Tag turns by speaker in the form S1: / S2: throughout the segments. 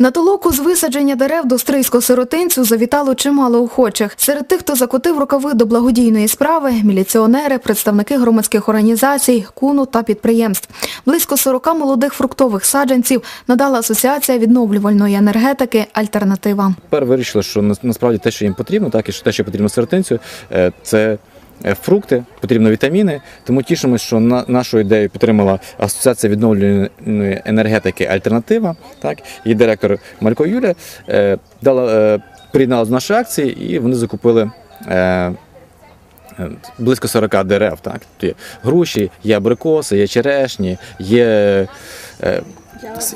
S1: На толоку з висадження дерев до стрийського сиротинцю завітало чимало охочих. Серед тих, хто закотив рукави до благодійної справи, міліціонери, представники громадських організацій, куну та підприємств. Близько 40 молодих фруктових саджанців надала Асоціація відновлювальної енергетики «Альтернатива».
S2: Тепер вирішили, що насправді те, що їм потрібно, так і те, що потрібно сиротинцю, е, це фрукти, потрібно вітаміни. Тому тішимося, що на нашу ідею підтримала Асоціація відновлювальної енергетики Альтернатива. Так, її директор Малько Юля е, дала е, приєдналася до нашої акції, і вони закупили. Е, е, Близько 40 дерев, так. Груші, є абрикоси, є черешні, є е,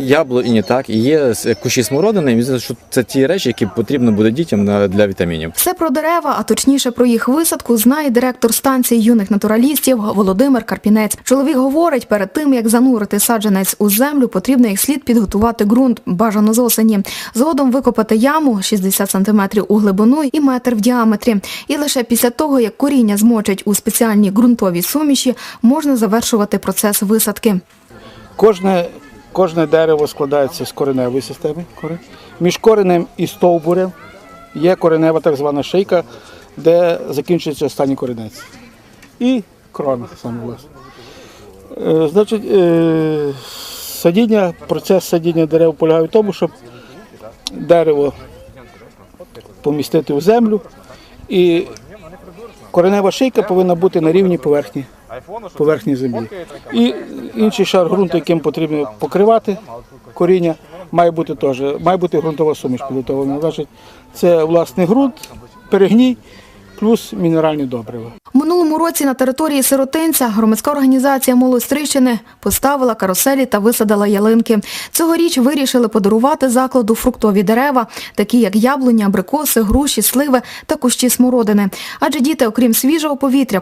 S2: яблуні, так, і є кущі смородини. І що це ті речі, які потрібно буде дітям на- для вітамінів.
S1: Все про дерева, а точніше про їх висадку, знає директор станції юних натуралістів Володимир Карпінець. Чоловік говорить, перед тим як занурити саджанець у землю, потрібно як слід підготувати ґрунт, бажано з осені. Згодом викопати яму 60 см у глибину і метр в діаметрі. І лише після того, як коріння змочать у спеціальній ґрунтовій суміші, можна завершувати процес висадки.
S3: Кожне, кожне дерево складається з кореневої системи. Між коренем і стовбурем є коренева так звана шийка, де закінчується останній коренець. І крона саме власне. Значить, е, садіння, процес садіння дерев полягає в тому, щоб дерево помістити в землю, і коренева шийка повинна бути на рівні поверхні поверхні землі. І інший шар ґрунту, яким потрібно покривати коріння, має бути теж, має бути ґрунтова суміш підготовлена. Значить, це власний ґрунт, перегній плюс мінеральні добрива.
S1: Минулому році на території сиротинця громадська організація «Молодь Стрийщини» поставила каруселі та висадила ялинки. Цьогоріч вирішили подарувати закладу фруктові дерева, такі як яблуня, абрикоси, груші, сливи та кущі смородини. Адже діти, окрім свіжого повітря,